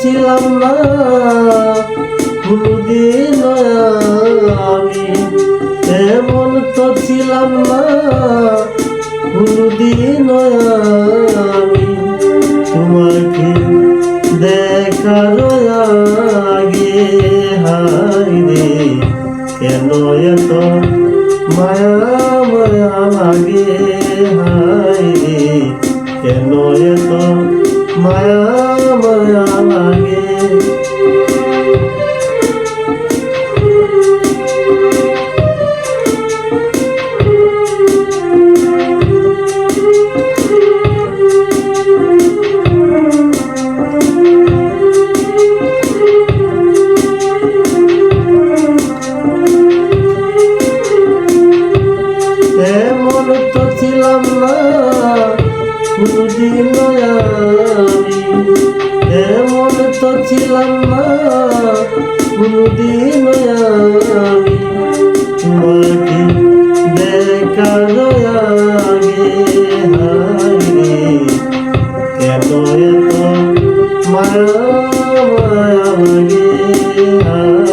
ছিলাম না। কোনদিন আমি এমন তো ছিলাম না। কোনদিন আমি তোমাকে দেখার আগে হাই রে, কেন এত মায়া মায়া লাগে? হাই রে, কেন এত মায়া ছিলাম না, কোনদিন আমি এমন তো ছিলাম না, কোনদিন আমি তোমাকে দেখার আগে হায় কেন এত মায়া মায়া লাগে হায়